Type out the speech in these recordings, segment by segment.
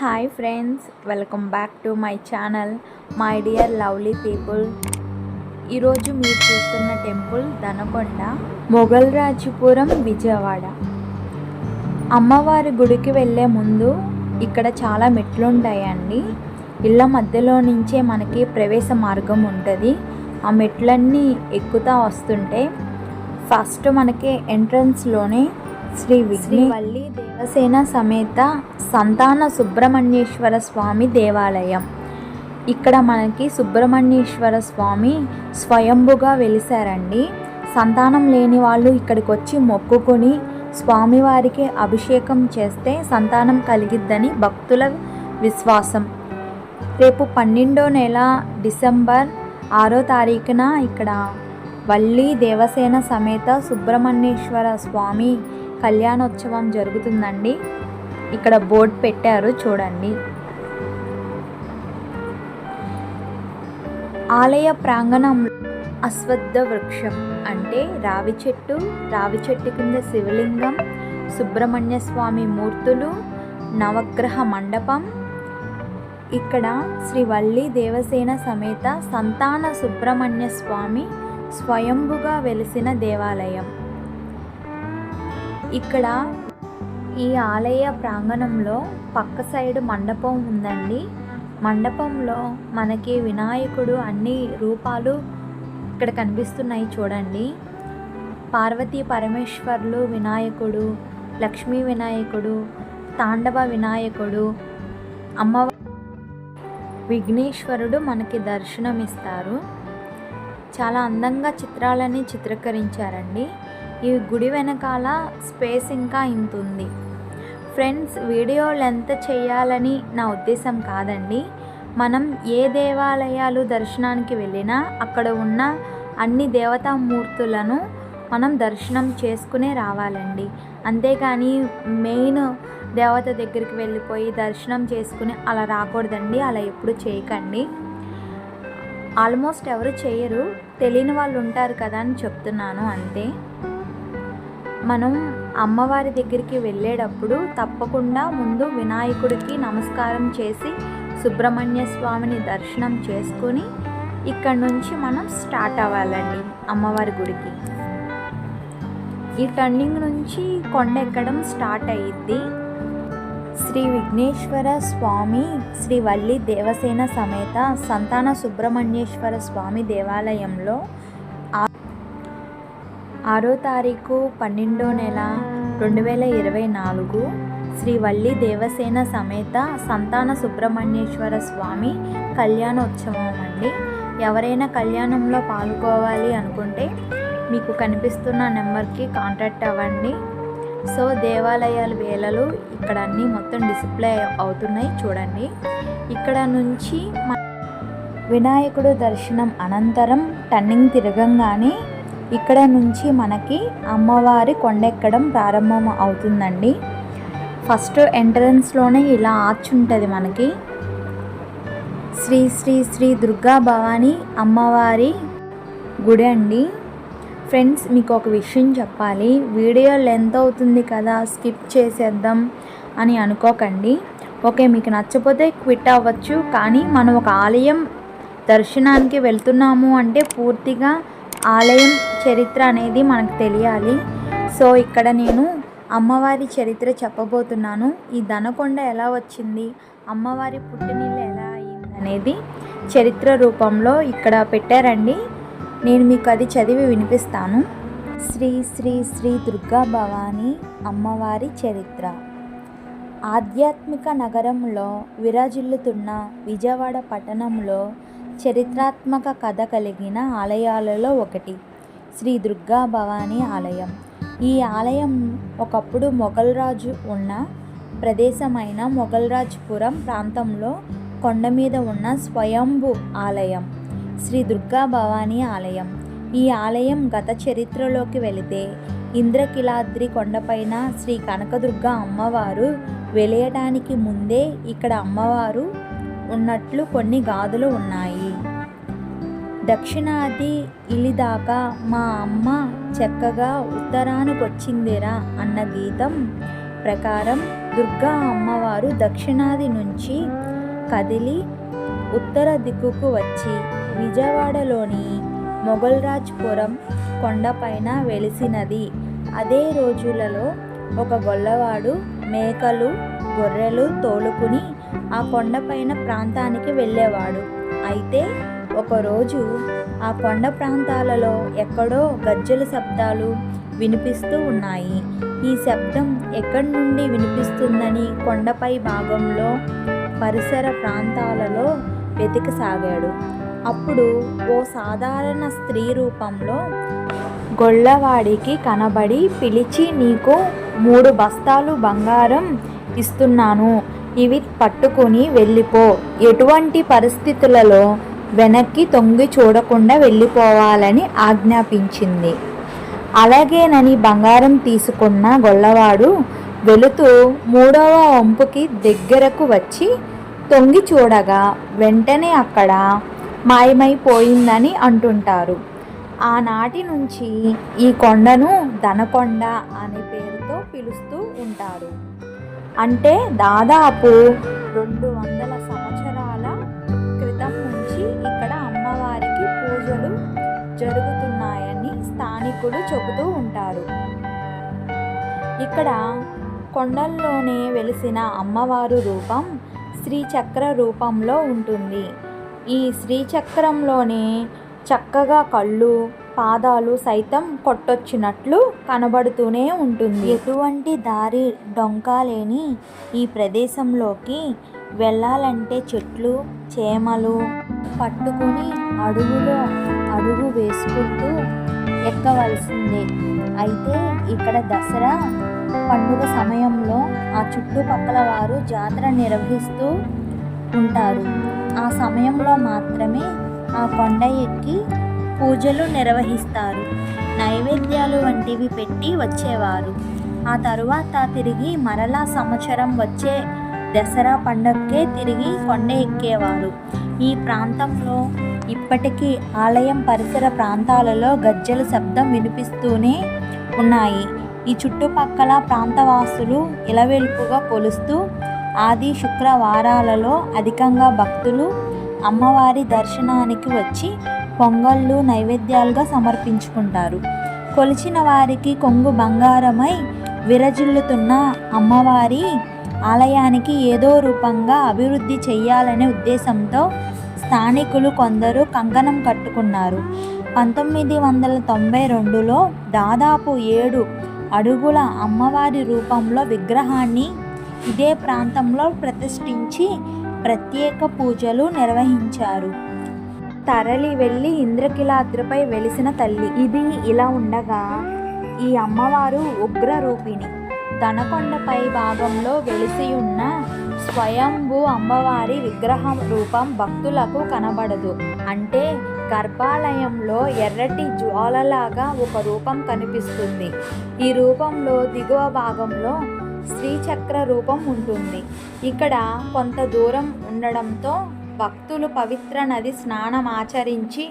Hi friends welcome back to my channel my dear lovely people. ఈరోజు మీరు చూస్తున్న temple Danakonda Mughal Rajapuram Vijayawada. అమ్మవారి గుడికి వెళ్ళే ముందు ఇక్కడ చాలా మెట్లు ఉంటాయండి ఇళ్ళ మధ్యలో నుంచే మనకి ప్రవేశ మార్గం ఉంటుంది. ఆ మెట్లన్నీ ఎక్కుతా వస్తుంటే ఫస్ట్ మనకి ఎంట్రన్స్లోనే శ్రీ విఘ్నవల్లి దేవసేన సమేత సంతాన సుబ్రహ్మణ్యేశ్వర స్వామి దేవాలయం. ఇక్కడ మనకి సుబ్రహ్మణ్యేశ్వర స్వామి స్వయంభుగా వెలిశారండి. సంతానం లేని వాళ్ళు ఇక్కడికి వచ్చి మొక్కుకొని స్వామివారికి అభిషేకం చేస్తే సంతానం కలిగిద్దని భక్తుల విశ్వాసం. రేపు పన్నెండో నెల డిసెంబర్ ఆరో తారీఖున ఇక్కడ వల్లి దేవసేన సమేత సుబ్రహ్మణ్యేశ్వర స్వామి కళ్యాణోత్సవం జరుగుతుందండి. ఇక్కడ బోర్డు పెట్టారు చూడండి. ఆలయ ప్రాంగణంలో అశ్వద్ధ వృక్షం అంటే రావి చెట్టు రావి చెట్టు కింద శివలింగం సుబ్రహ్మణ్య స్వామి మూర్తులు నవగ్రహ మండపం. ఇక్కడ శ్రీ వల్లి దేవసేన సమేత సంతాన సుబ్రహ్మణ్య స్వామి స్వయంభుగా వెలిసిన దేవాలయం. ఇక్కడ ఈ ఆలయ ప్రాంగణంలో పక్క సైడ్ మండపం ఉందండి. మండపంలో మనకి వినాయకుడు అన్ని రూపాలు ఇక్కడ కనిపిస్తున్నాయి చూడండి. పార్వతీ పరమేశ్వర్లు వినాయకుడు లక్ష్మీ వినాయకుడు తాండవ వినాయకుడు అమ్మవారి విఘ్నేశ్వరుడు మనకి దర్శనమిస్తారు. చాలా అందంగా చిత్రాలని చిత్రీకరించారండి. ఈ గుడి వెనకాల స్పేస్ ఇంకా ఇంత ఉంది ఫ్రెండ్స్ వీడియో లెంత్ చేయాలని నా ఉద్దేశం కాదండి. మనం ఏ దేవాలయాలు దర్శనానికి వెళ్ళినా అక్కడ ఉన్న అన్ని దేవతామూర్తులను మనం దర్శనం చేసుకునే రావాలండి. అంతేగాని మెయిన్ దేవత దగ్గరికి వెళ్ళిపోయి దర్శనం చేసుకుని అలా రాకూడదండి అలా ఎప్పుడు చేయకండి. ఆల్మోస్ట్ ఎవరు చేయరు తెలియని వాళ్ళు ఉంటారు కదా అని చెప్తున్నాను అంతే. మనం అమ్మవారి దగ్గరికి వెళ్ళేటప్పుడు తప్పకుండా ముందు వినాయకుడికి నమస్కారం చేసి సుబ్రహ్మణ్య స్వామిని దర్శనం చేసుకొని ఇక్కడ నుంచి మనం స్టార్ట్ అవ్వాలండి అమ్మవారి గుడికి. ఈ టర్నింగ్ నుంచి కొండ ఎక్కడం స్టార్ట్ అయ్యిద్ది. శ్రీ విఘ్నేశ్వర స్వామి శ్రీ వల్లి దేవసేన సమేత సంతాన సుబ్రహ్మణ్యేశ్వర స్వామి దేవాలయంలో ఆరో తారీఖు పన్నెండో నెల రెండు వేల ఇరవై నాలుగు శ్రీ వల్లి దేవసేన సమేత సంతాన సుబ్రహ్మణ్యేశ్వర స్వామి కళ్యాణోత్సవం అండి. ఎవరైనా కళ్యాణంలో పాల్గొవాలి అనుకుంటే మీకు కనిపిస్తున్న నెంబర్కి కాంటాక్ట్ అవ్వండి. సో దేవాలయాల వేళలు ఇక్కడ అన్నీ మొత్తం డిస్ప్లే అవుతున్నాయి చూడండి. ఇక్కడ నుంచి వినాయకుడు దర్శనం అనంతరం టర్నింగ్ తిరగంగానే ఇక్కడ నుంచి మనకి అమ్మవారి కొండెక్కడం ప్రారంభం అవుతుందండి. ఫస్ట్ ఎంట్రన్స్లోనే ఇలా ఆర్చ్ ఉంటుంది మనకి. శ్రీ శ్రీ శ్రీ దుర్గా భవానీ అమ్మవారి గుడి అండి. ఫ్రెండ్స్ మీకు ఒక విషయం చెప్పాలి. వీడియో లెంత్ అవుతుంది కదా స్కిప్ చేసేద్దాం అని అనుకోకండి. ఓకే మీకు నచ్చపోతే క్విట్ అవ్వచ్చు కానీ మనం ఒక ఆలయం దర్శనానికి వెళ్తున్నాము అంటే పూర్తిగా ఆలయం చరిత్ర అనేది మనకు తెలియాలి. సో ఇక్కడ నేను అమ్మవారి చరిత్ర చెప్పబోతున్నాను. ఈ దనకొండ ఎలా వచ్చింది? అమ్మవారి పుట్టినీళ్ళు ఎలా అయింది అనేది చరిత్ర రూపంలో ఇక్కడ పెట్టారండి. నేను మీకు అది చదివి వినిపిస్తాను. శ్రీ శ్రీ శ్రీ దుర్గా భవానీ అమ్మవారి చరిత్ర. ఆధ్యాత్మిక నగరంలో విరాజిల్లుతున్న విజయవాడ పట్టణంలో చరిత్రాత్మక కథ కలిగిన ఆలయాలలో ఒకటి శ్రీ దుర్గా భవానీ ఆలయం. ఈ ఆలయం ఒకప్పుడు మొఘల్ రాజు ఉన్న ప్రదేశమైన మొఘల్రాజ్పురం ప్రాంతంలో కొండ మీద ఉన్న స్వయంభు ఆలయం శ్రీ దుర్గా భవానీ ఆలయం. ఈ ఆలయం గత చరిత్రలోకి వెళితే ఇంద్రకిలాద్రి కొండపైన శ్రీ కనకదుర్గ అమ్మవారు వెలియటానికి ముందే ఇక్కడ అమ్మవారు ఉన్నట్లు కొన్ని గాథలు ఉన్నాయి. దక్షిణాది ఇలిదాకా మా అమ్మ చక్కగా ఉత్తరానికొచ్చిందిరా అన్న గీతం ప్రకారం దుర్గా అమ్మవారు దక్షిణాది నుంచి కదిలి ఉత్తర దిక్కుకు వచ్చి విజయవాడలోని మొఘల్రాజ్పురం కొండపైన వెలిసినది. అదే రోజులలో ఒక గొల్లవాడు మేకలు గొర్రెలు తోలుకుని ఆ కొండపైన ప్రాంతానికి వెళ్ళేవాడు. అయితే ఒకరోజు ఆ కొండ ప్రాంతాలలో ఎక్కడో గజ్జల శబ్దాలు వినిపిస్తూ ఉన్నాయి. ఈ శబ్దం ఎక్కడి నుండి వినిపిస్తుందని కొండపై భాగంలో పరిసర ప్రాంతాలలో వెతికసాగాడు. అప్పుడు ఓ సాధారణ స్త్రీ రూపంలో గొల్లవాడికి కనబడి పిలిచి నీకు మూడు బస్తాలు బంగారం ఇస్తున్నాను. ఇవి పట్టుకుని వెళ్ళిపో. ఎటువంటి పరిస్థితులలో వెనక్కి తొంగి చూడకుండా వెళ్ళిపోవాలని ఆజ్ఞాపించింది. అలాగేనని బంగారం తీసుకున్న గొల్లవాడు వెళుతూ మూడవ వంపుకి దగ్గరకు వచ్చి తొంగి చూడగా వెంటనే అక్కడ మాయమైపోయిందని అంటుంటారు. ఆనాటి నుంచి ఈ కొండను ధనకొండ అనే పేరుతో పిలుస్తూ ఉంటారు. అంటే దాదాపు రెండు వందల సంవత్సరాల క్రితం నుంచి ఇక్కడ అమ్మవారికి పూజలు జరుగుతున్నాయని స్థానికులు చెబుతూ ఉంటారు. ఇక్కడ కొండల్లోనే వెలిసిన అమ్మవారు రూపం శ్రీచక్ర రూపంలో ఉంటుంది. ఈ శ్రీచక్రంలోనే చక్కగా కళ్ళు పాదాలు సైతం కొట్టొచ్చినట్లు కనబడుతూనే ఉంటుంది. ఎటువంటి దారి డొంక లేని ఈ ప్రదేశంలోకి వెళ్ళాలంటే చెట్లు చేమలు పట్టుకుని అడుగులో అడుగు వేసుకుంటూ ఎక్కవలసిందే. అయితే ఇక్కడ దసరా పండుగ సమయంలో ఆ చుట్టుపక్కల వారు జాతర నిర్వహిస్తూ ఉంటారు. ఆ సమయంలో మాత్రమే ఆ కొండ ఎక్కి పూజలు నిర్వహిస్తారు. నైవేద్యాలు వంటివి పెట్టి వచ్చేవారు. ఆ తరువాత తిరిగి మరలా సంవత్సరం వచ్చే దసరా పండగకే తిరిగి కొండ ఎక్కేవారు. ఈ ప్రాంతంలో ఇప్పటికీ ఆలయం పరిసర ప్రాంతాలలో గజ్జల శబ్దం వినిపిస్తూనే ఉన్నాయి. ఈ చుట్టుపక్కల ప్రాంతవాసులు ఇలవెలుపుగా కొలుస్తూ ఆది శుక్రవారాలలో అధికంగా భక్తులు అమ్మవారి దర్శనానికి వచ్చి పొంగళ్ళు నైవేద్యాలుగా సమర్పించుకుంటారు. కొలిచిన వారికి కొంగు బంగారమై విరజిల్లుతున్న అమ్మవారి ఆలయానికి ఏదో రూపంగా అభివృద్ధి చేయాలనే ఉద్దేశంతో స్థానికులు కొందరు కంకణం కట్టుకున్నారు. పంతొమ్మిది వందల తొంభై రెండులో దాదాపు ఏడు అడుగుల అమ్మవారి రూపంలో విగ్రహాన్ని ఇదే ప్రాంతంలో ప్రతిష్ఠించి ప్రత్యేక పూజలు నిర్వహించారు. తరలి వెళ్ళి ఇంద్రకిలాద్రిపై వెలిసిన తల్లి. ఇది ఇలా ఉండగా ఈ అమ్మవారు ఉగ్ర రూపిణి దనకొండపై భాగంలో వెలిసి ఉన్న స్వయంభూ అమ్మవారి విగ్రహం రూపం భక్తులకు కనబడదు. అంటే గర్భాలయంలో ఎర్రటి జ్వాలలాగా ఒక రూపం కనిపిస్తుంది. ఈ రూపంలో దిగువ భాగంలో శ్రీచక్ర రూపం ఉంటుంది. ఇక్కడ కొంత దూరం ఉండడంతో భక్తులు పవిత్ర నది స్నానం ఆచరించి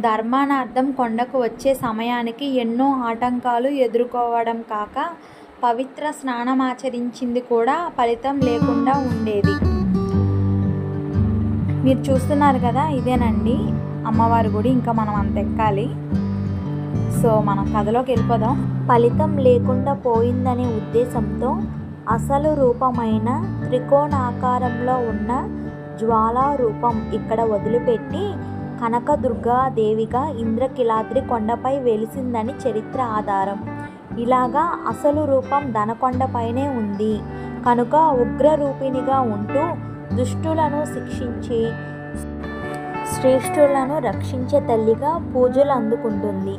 ధర్మానార్థం కొండకు వచ్చే సమయానికి ఎన్నో ఆటంకాలు ఎదుర్కోవడం కాక పవిత్ర స్నానం ఆచరించింది కూడా ఫలితం లేకుండా ఉండేది. మీరు చూస్తున్నారు కదా ఇదేనండి. అమ్మవారి గుడి ఇంకా మనం అంత ఎక్కాలి. సో మనం కథలోకి వెళ్ళిపోదాం. ఫలితం లేకుండా పోయిందనే ఉద్దేశంతో అసలు రూపమైన త్రికోణాకారంలో ఉన్న జ్వాలారూపం ఇక్కడ వదిలిపెట్టి కనకదుర్గాదేవిగా ఇంద్రకిలాద్రి కొండపై వెలిసిందని చరిత్ర ఆధారం. ఇలాగా అసలు రూపం ధనకొండపైనే ఉంది. కనుక ఉగ్రరూపిణిగా ఉంటూ దుష్టులను శిక్షించి శ్రేష్ఠులను రక్షించే తల్లిగా పూజలు అందుకుంటుంది.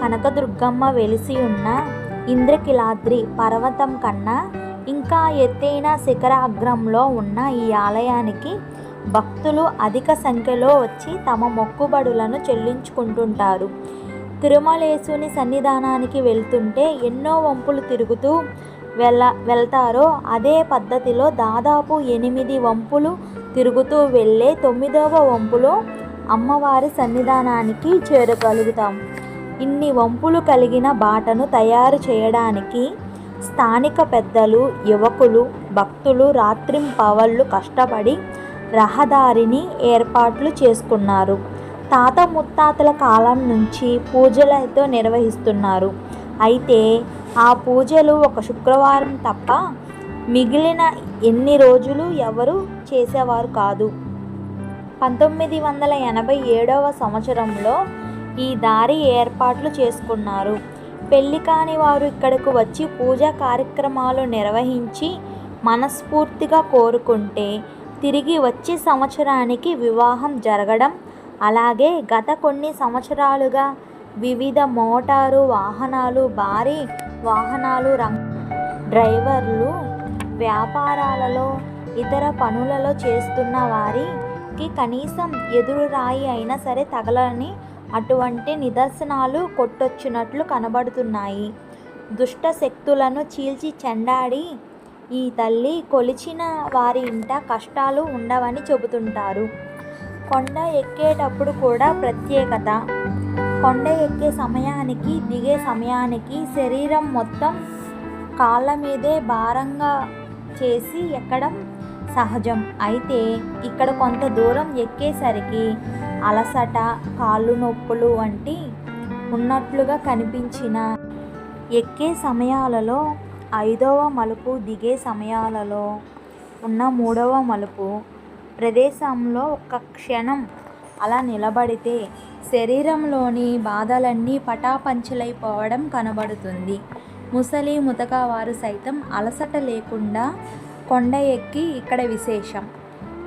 కనకదుర్గమ్మ వెలిసి ఉన్న ఇంద్రకిలాద్రి పర్వతం కన్నా ఇంకా ఎత్తైన శిఖరాగ్రంలో ఉన్న ఈ ఆలయానికి భక్తులు అధిక సంఖ్యలో వచ్చి తమ మొక్కుబడులను చెల్లించుకుంటుంటారు. తిరుమలేశుని సన్నిధానానికి వెళ్తుంటే ఎన్నో వంపులు తిరుగుతూ వెళ్ళ వెళ్తారో అదే పద్ధతిలో దాదాపు ఎనిమిది వంపులు తిరుగుతూ వెళ్ళే తొమ్మిదవ వంపులో అమ్మవారి సన్నిధానానికి చేరగలుగుతాం. ఇన్ని వంపులు కలిగిన బాటను తయారు చేయడానికి స్థానిక పెద్దలు యువకులు భక్తులు రాత్రింపవళ్ళు కష్టపడి రహదారిని ఏర్పాట్లు చేసుకున్నారు. తాత ముత్తాతల కాలం నుంచి పూజలతో నిర్వహిస్తున్నారు. అయితే ఆ పూజలు ఒక శుక్రవారం తప్ప మిగిలిన ఎన్ని రోజులు ఎవరు చేసేవారు కాదు. పంతొమ్మిది వందల ఎనభై ఏడవ సంవత్సరంలో ఈ దారి ఏర్పాట్లు చేసుకున్నారు. పెళ్ళి కాని వారు ఇక్కడకు వచ్చి పూజా కార్యక్రమాలు నిర్వహించి మనస్ఫూర్తిగా కోరుకుంటే తిరిగి వచ్చే సంవత్సరానికి వివాహం జరగడం అలాగే గత కొన్ని సంవత్సరాలుగా వివిధ మోటారు వాహనాలు భారీ వాహనాలు రంగ్ డ్రైవర్లు వ్యాపారాలలో ఇతర పనులలో చేస్తున్న వారికి కనీసం ఎదురు రాయి అయినా సరే తగలని అటువంటి నిదర్శనాలు కొట్టొచ్చినట్లు కనబడుతున్నాయి. దుష్ట శక్తులను చీల్చి చెండాడి ఈ తల్లి కొలిచిన వారి ఇంట కష్టాలు ఉండవని చెబుతుంటారు. కొండ ఎక్కేటప్పుడు కూడా ప్రత్యేకత. కొండ ఎక్కే సమయానికి దిగే సమయానికి శరీరం మొత్తం కాళ్ళ మీదే భారంగా చేసి ఎక్కడం సహజం. అయితే ఇక్కడ కొంత దూరం ఎక్కేసరికి అలసట కాళ్ళు నొప్పులు వంటి ఉన్నట్లుగా కనిపించిన ఎక్కే సమయాలలో ఐదవ మలుపు దిగే సమయాలలో ఉన్న మూడవ మలుపు. ప్రదేశంలో ఒక క్షణం అలా నిలబడితే శరీరంలోని బాధలన్నీ పటాపంచలైపోవడం కనబడుతుంది. ముసలి ముతక వారు సైతం అలసట లేకుండా కొండ ఎక్కి ఇక్కడ విశేషం.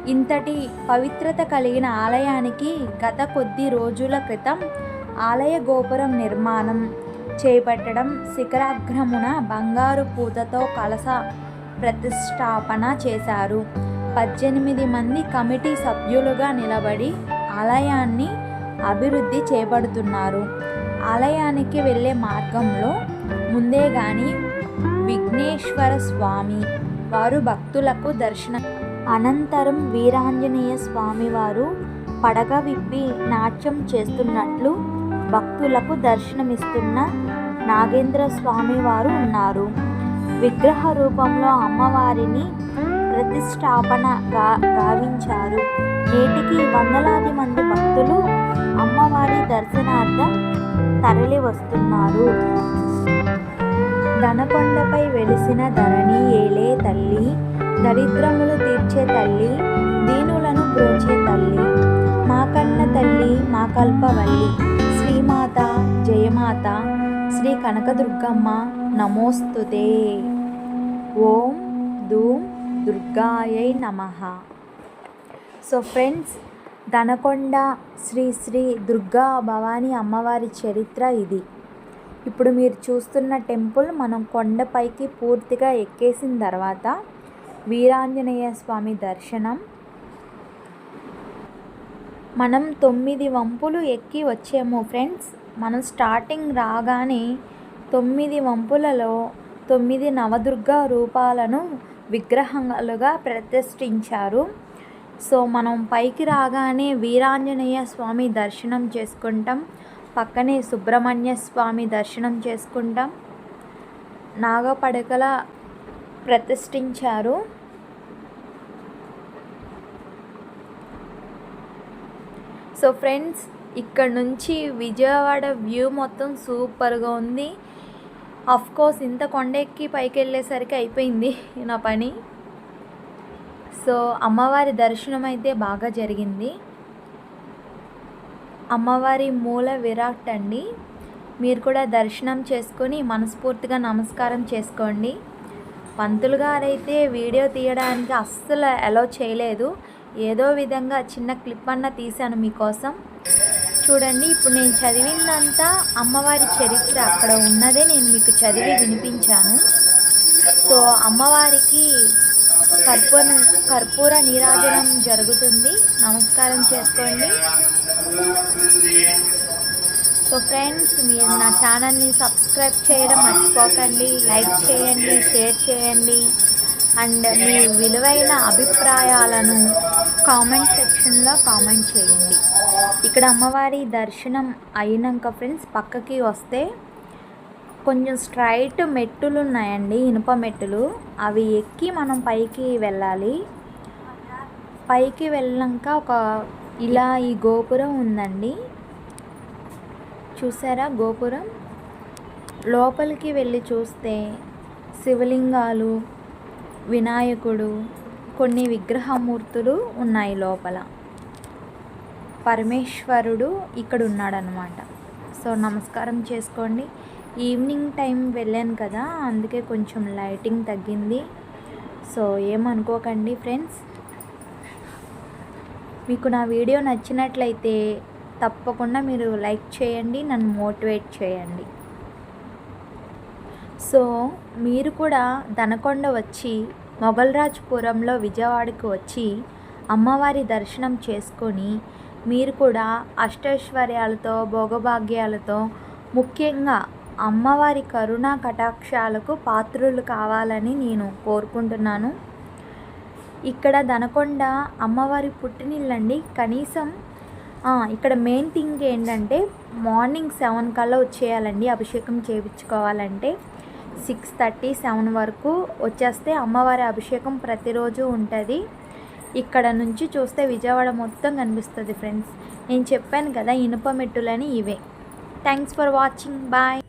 ఇంతటి పవిత్రత కలిగిన ఆలయానికి గత కొద్ది రోజుల క్రితం ఆలయ గోపురం నిర్మాణం చేపట్టడం శిఖరాగ్రమున బంగారు పూతతో కలస ప్రతిష్టాపన చేశారు. పద్దెనిమిది మంది కమిటీ సభ్యులుగా నిలబడి ఆలయాన్ని అభివృద్ధి చేపడుతున్నారు. ఆలయానికి వెళ్ళే మార్గంలో ముందే కానీ విఘ్నేశ్వర స్వామి వారు భక్తులకు దర్శనం అనంతరం వీరాంజనేయ స్వామివారు పడగ విప్పి నాట్యం చేస్తున్నట్లు భక్తులకు దర్శనమిస్తున్న నాగేంద్ర స్వామి వారు ఉన్నారు. విగ్రహ రూపంలో అమ్మవారిని ప్రతిష్టాపన గా గావించారు. నేటికి వందలాది మంది భక్తులు అమ్మవారి దర్శనార్థం తరలి వస్తున్నారు. ధనకొండపై వెలిసిన ధరణి ఏలే తల్లి దరిద్రములు తీర్చే తల్లి దీనులను ప్రోచే తల్లి మా కన్న తల్లి మా కల్పవల్లి. జయమాత శ్రీ కనకదుర్గమ్మ నమోస్తుతే. ఓం ధూమ్ దుర్గాయై నమ. సో ఫ్రెండ్స్ దనకొండ శ్రీ శ్రీ దుర్గా భవానీ అమ్మవారి చరిత్ర ఇది. ఇప్పుడు మీరు చూస్తున్న టెంపుల్ మనం కొండపైకి పూర్తిగా ఎక్కేసిన తర్వాత వీరాంజనేయ స్వామి దర్శనం. మనం తొమ్మిది వంపులు ఎక్కి వచ్చాము ఫ్రెండ్స్. మనం స్టార్టింగ్ రాగానే తొమ్మిది వంపులలో తొమ్మిది నవదుర్గ రూపాలను విగ్రహాలుగా ప్రతిష్ఠించారు. సో మనం పైకి రాగానే వీరాంజనేయ స్వామి దర్శనం చేసుకుంటాం. పక్కనే సుబ్రహ్మణ్య స్వామి దర్శనం చేసుకుంటాం. నాగపడకల ప్రతిష్ఠించారు. సో ఫ్రెండ్స్ ఇక్కడ నుంచి విజయవాడ వ్యూ మొత్తం సూపర్గా ఉంది. అఫ్ కోర్స్ ఇంత కొండెక్కి పైకి వెళ్ళేసరికి అయిపోయింది నా పని. సో అమ్మవారి దర్శనం అయితే బాగా జరిగింది. అమ్మవారి మూల విరాట్ అండి. మీరు కూడా దర్శనం చేసుకొని మనస్ఫూర్తిగా నమస్కారం చేసుకోండి. పంతులు గారైతే వీడియో తీయడానికి అస్సలు అలో చేయలేదు. ఏదో విధంగా చిన్న క్లిప్ అన్న తీశాను మీకోసం. చూడండి ఇప్పుడు నేను చదివిందంతా అమ్మవారి చరిత్ర. అక్కడ ఉన్నదే నేను మీకు చదివి వినిపించాను. సో అమ్మవారికి కర్పూర కర్పూర నీరాజనం జరుగుతుంది. నమస్కారం చేసుకోండి. సో ఫ్రెండ్స్ మీరు నా ఛానల్ని సబ్స్క్రైబ్ చేయడం మర్చిపోకండి. లైక్ చేయండి షేర్ చేయండి. అండ్ మీ విలువైన అభిప్రాయాలను కామెంట్ సెక్షన్లో కామెంట్ చేయండి. ఇక్కడ అమ్మవారి దర్శనం అయినాక ఫ్రెండ్స్ పక్కకి వస్తే కొంచెం స్ట్రైట్ మెట్టులు ఉన్నాయండి ఇనుప మెట్టులు. అవి ఎక్కి మనం పైకి వెళ్ళాలి. పైకి వెళ్ళాక ఒక ఇలా ఈ గోపురం ఉందండి. చూసారా గోపురం? లోపలికి వెళ్ళి చూస్తే శివలింగాలు వినాయకుడు కొన్ని విగ్రహమూర్తులు ఉన్నాయి లోపల. పరమేశ్వరుడు ఇక్కడ ఉన్నాడనమాట సో నమస్కారం చేసుకోండి. ఈవినింగ్ టైం వెళ్ళాను కదా అందుకే కొంచెం లైటింగ్ తగ్గింది. సో ఏమనుకోకండి ఫ్రెండ్స్. మీకు నా వీడియో నచ్చినట్లయితే తప్పకుండా మీరు లైక్ చేయండి నన్ను మోటివేట్ చేయండి. సో మీరు కూడా దనకొండ వచ్చి మొగల్రాజ్పురంలో విజయవాడకు వచ్చి అమ్మవారి దర్శనం చేసుకొని మీరు కూడా అష్టైశ్వర్యాలతో భోగభాగ్యాలతో ముఖ్యంగా అమ్మవారి కరుణా కటాక్షాలకు పాత్రులు కావాలని నేను కోరుకుంటున్నాను. ఇక్కడ దనకొండ అమ్మవారి పుట్టినిల్లండి. కనీసం ఇక్కడ మెయిన్ థింగ్ ఏంటంటే మార్నింగ్ సెవెన్ కల్లా వచ్చేయాలండి అభిషేకం చేయించుకోవాలంటే. సిక్స్ థర్టీ సెవెన్ వరకు వచ్చేస్తే అమ్మవారి అభిషేకం ప్రతిరోజు ఉంటుంది. ఇక్కడ నుంచి చూస్తే విజయవాడ మొత్తం కనిపిస్తుంది ఫ్రెండ్స్ నేను చెప్పాను కదా ఇనుప మెట్టులని ఇవే. Thanks for watching bye